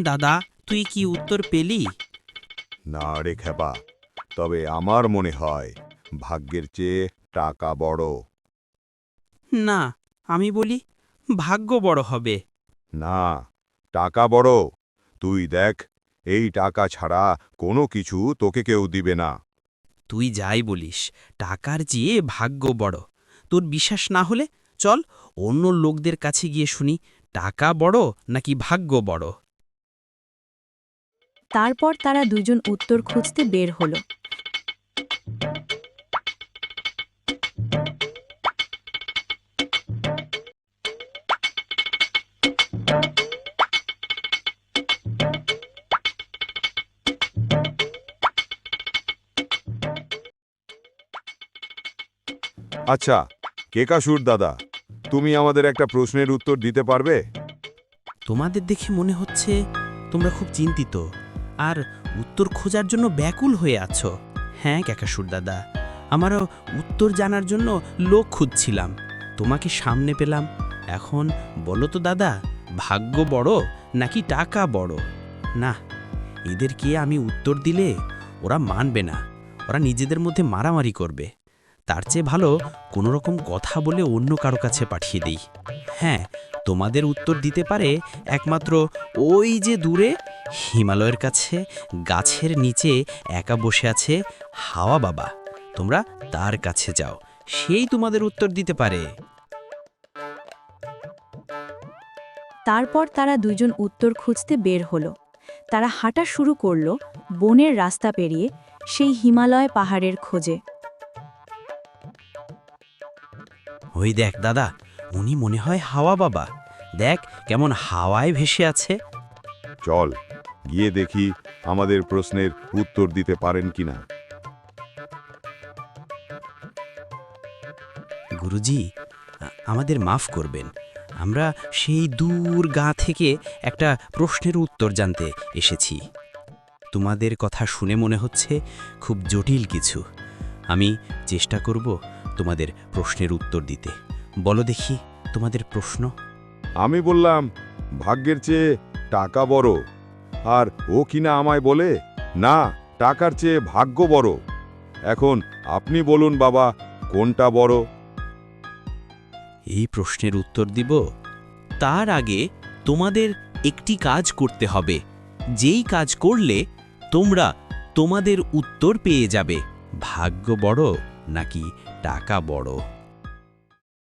দাদা তুই কি উত্তর পেলি? না রে খেপা তবে আমার মনে হয় ভাগ্যের চেয়ে টাকা বড়। না আমি বলি ভাগ্য বড় হবে। না টাকা বড় তুই দেখ এই টাকা ছাড়া কোনো কিছু তোকে কেউ দিবে না। তুই যাই বলিস টাকার চেয়ে ভাগ্য বড়। তোর বিশ্বাস না হলে চল অন্য লোকদের কাছে গিয়ে শুনি টাকা বড় নাকি ভাগ্য বড়। তারপর তারা দুজন উত্তর খুঁজতে বের হলো। আচ্ছা কেকাসুর দাদা? তুমি আমাদের একটা প্রশ্নের উত্তর দিতে পারবে? তোমাদের দেখে মনে হচ্ছে তোমরা খুব চিন্তিত। আর উত্তর খোঁজার জন্য ব্যাকুল হয়ে আছো। হ্যাঁ ক্যাকাসুর দাদা। আমারও উত্তর জানার জন্য লোক খুঁজছিলাম। তোমাকে সামনে পেলাম। এখন বলো তো দাদা, ভাগ্য বড় নাকি টাকা বড়? না এদেরকে আমি উত্তর দিলে ওরা মানবে না। ওরা নিজেদের মধ্যে মারামারি করবে। তার চেয়ে ভালো কোনোরকম কথা বলে অন্য কারও কাছে পাঠিয়ে দিই। হ্যাঁ তোমাদের উত্তর দিতে পারে একমাত্র ওই যে দূরে হিমালয়ের কাছে গাছের নিচে একা বসে আছে হাওয়া বাবা। তোমরা তার কাছে যাও সেই তোমাদের উত্তর দিতে পারে। তারপর তারা দুজন উত্তর খুঁজতে বের হলো। তারা হাঁটা শুরু করল বনের রাস্তা পেরিয়ে সেই হিমালয় পাহাড়ের খোঁজে। ওই দেখ দাদা উনি মনে হয় হাওয়া বাবা। দেখ কেমন হাওয়ায় ভেসে আছে। চল গিয়ে দেখি আমাদের প্রশ্নের উত্তর দিতে পারেন কিনা। গুরুজি আমাদের মাফ করবেন। আমরা সেই দূর গা থেকে একটা প্রশ্নের উত্তর জানতে এসেছি। তোমাদের কথা শুনে মনে হচ্ছে খুব জটিল কিছু। আমি চেষ্টা করব তোমাদের প্রশ্নের উত্তর দিতে। বলো দেখি তোমাদের প্রশ্ন। আমি বললাম ভাগ্যের চেয়ে টাকা বড়। আর ও কিনা আমায় বলে? না টাকার চেয়ে ভাগ্য বড়। এখন আপনি বলুন বাবা কোনটা বড়? এই প্রশ্নের উত্তর দিব তার আগে তোমাদের একটি কাজ করতে হবে। যেই কাজ করলে তোমরা তোমাদের উত্তর পেয়ে যাবে ভাগ্য বড় নাকি টাকা বড়?